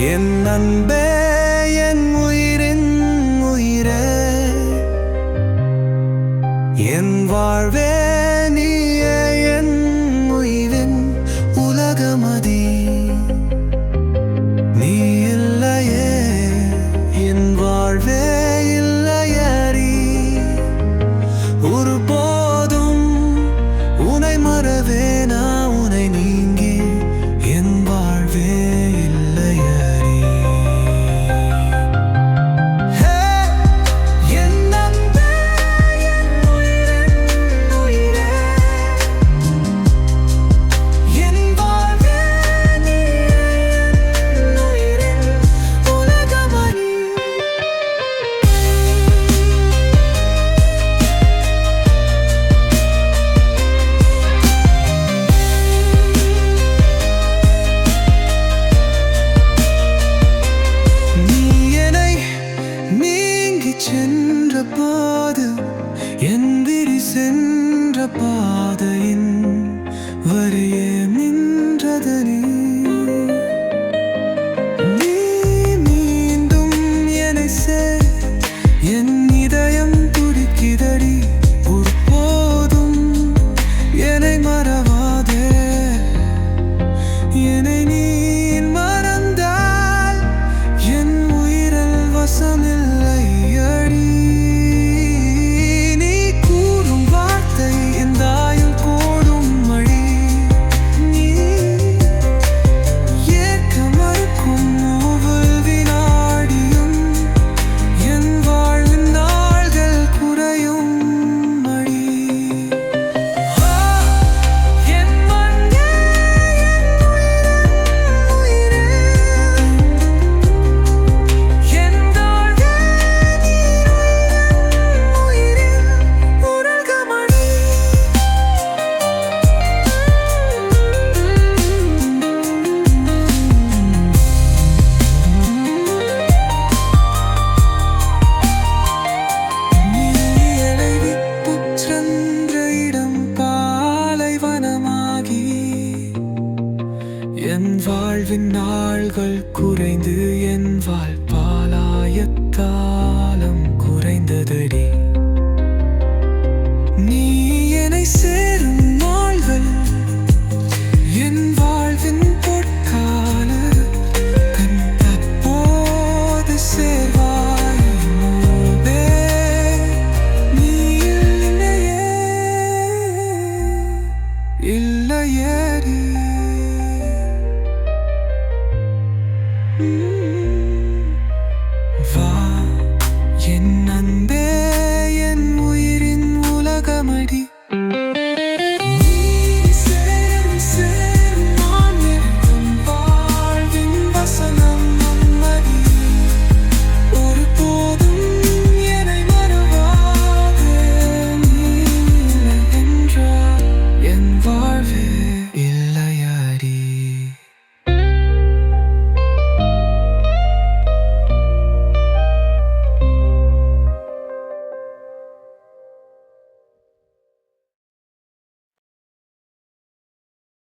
என் அன்பே என் உயிரின் உயிரே. என் வாழ்வே நீயே என் உயிரின் உலகமதி. நீ இல்லையே என் வாழ்வே ஒரு எந்திரி சென்ற பாதை என் வாழ்வின் நாள்கள் குறைந்து என் வாழ் பாலாயத்தாலம் குறைந்தது